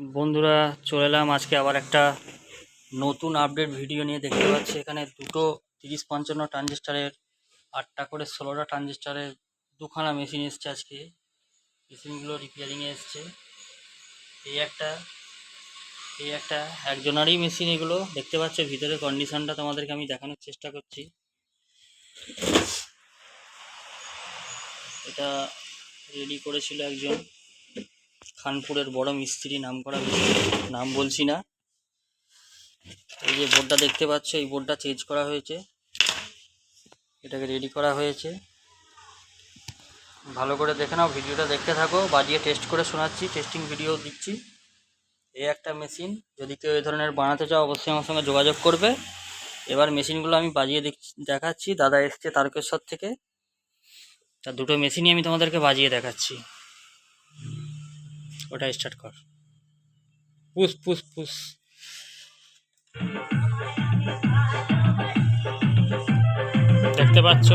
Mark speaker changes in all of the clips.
Speaker 1: বন্ধুরা, চলে এলাম আজকে আবার একটা নতুন আপডেট ভিডিও নিয়ে। দেখতে পাচ্ছি এখানে দুটো তিরিশ পঞ্চান্ন ট্রানজিস্টারের আটটা করে ষোলোটা ট্রানজিস্টারের দুখানা মেশিন এসছে আজকে। মেশিনগুলো রিপেয়ারিংয়ে এসছে। এই একটা এই একটা একজনারই মেশিন এগুলো। দেখতে পাচ্ছ, ভিতরে কন্ডিশনটা তোমাদেরকে আমি দেখানোর চেষ্টা করছি। এটা রেডি করেছিল একজন। খানপুরের বড় মিস্ত্রি নাম করা নাম বলছি না। এই যে বোর্ডটা দেখতে পাচ্ছ, এই বোর্ডটা চেঞ্জ করা হয়েছে। এটাকে রেডি করা হয়েছে। ভালো করে দেখে নাও, ভিডিওটা দেখতে থাকো, বাজিয়ে টেস্ট করে শোনাচ্ছি টেস্টিং ভিডিও দিচ্ছি। এই একটা মেশিন যদি কেউ এই ধরনের বানাতে চাও, অবশ্যই আমার সঙ্গে যোগাযোগ করবে। এবার মেশিনগুলো আমি বাজিয়ে দেখ- দেখাচ্ছি, দাদা এসছে তারকেশ্বর থেকে। তা দুটো মেশিনই আমি তোমাদেরকে বাজিয়ে দেখাচ্ছি। ওটা স্টার্ট কর। পুষ পুষ পুষ দেখতে পাচ্ছ?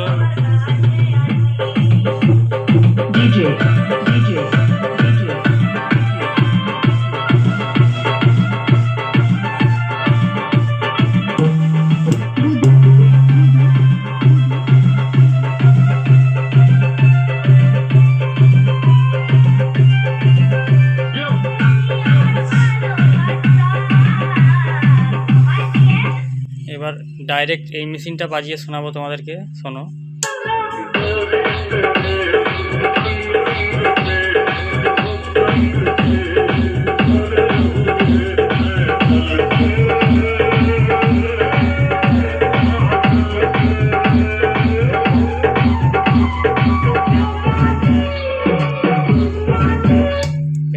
Speaker 1: এবার ডাইরেক্ট এই মেশিনটা বাজিয়ে শোনাবো তোমাদেরকে, শোনো।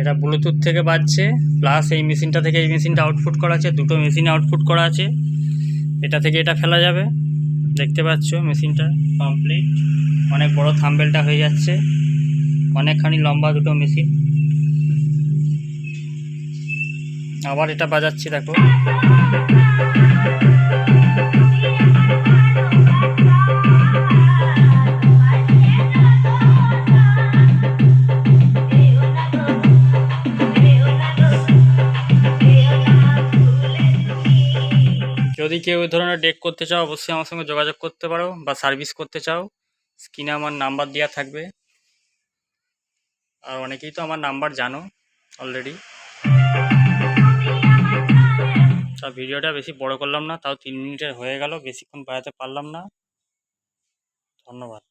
Speaker 1: এটা ব্লুটুথ থেকে বাজছে প্লাস এই মেশিনটা থেকে এই মেশিনটা আউটপুট করা আছে, দুটো মেশিনে আউটপুট করা আছে। এটা থেকে এটা ফেলা যাবে। দেখতে পাচ্ছ মেশিনটা কমপ্লিট অনেক বড় থাম্বেলটা হয়ে যাচ্ছে। অনেকখানি লম্বা দুটো মেশিন। আবার এটা বাজাচ্ছি, দেখো। যদি কেউ এই ধরনের ডেক করতে চাও, অবশ্যই আমার সঙ্গে যোগাযোগ করতে পারো বা সার্ভিস করতে চাও। স্ক্রিনে আমার নাম্বার দেওয়া থাকবে। আর অনেকেই তো আমার নাম্বার জানো অলরেডি তা ভিডিওটা বেশি বড় করলাম না, তাও তিন মিনিটের হয়ে গেল, বেশিক্ষণ বাড়াতে পারলাম না। ধন্যবাদ।